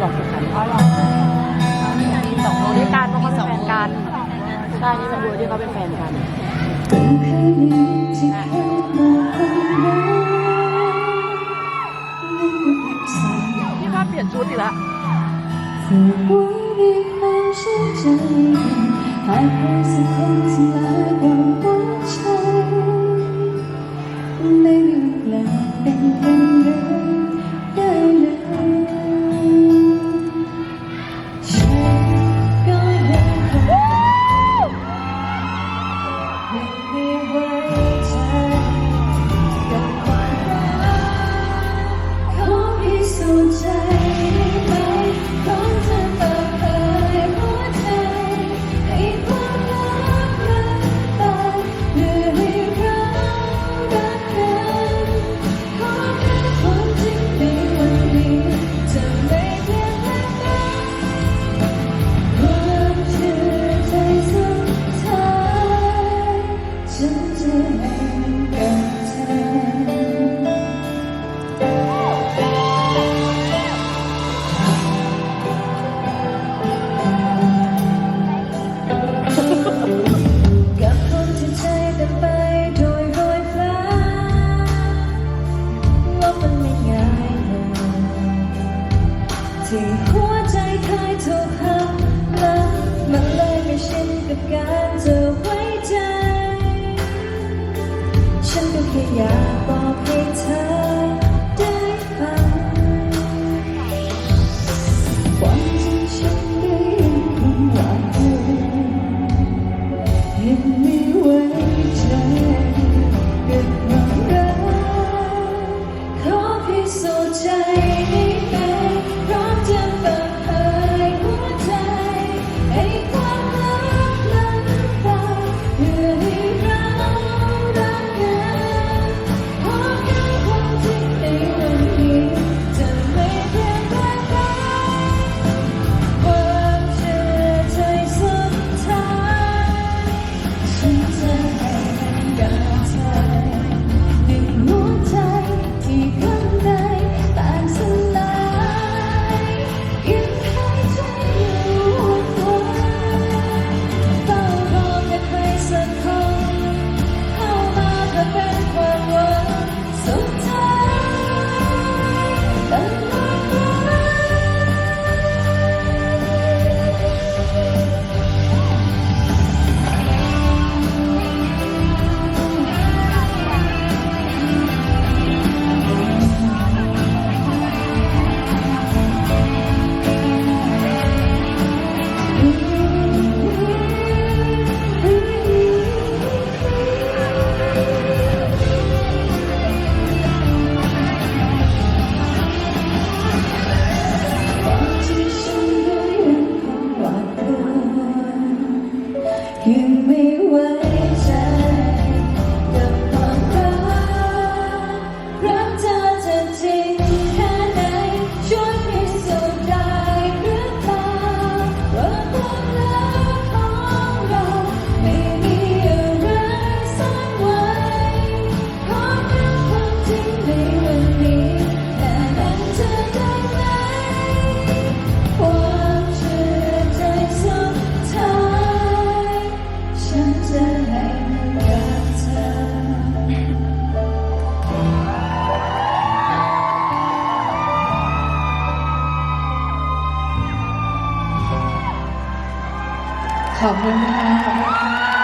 หรอกอ๋อหรอกมีสองโลด้วยกันเพราะเขาเป็นแฟนกันใช่มีสองโลที่เขาเป็นแฟนกันที่ว่าเปลี่ยนชุดอีกแล้ว还会是空气来广播。 ธอไว้ใจ ฉันก็แค่อยากบอกให้เธอ give me way 好不好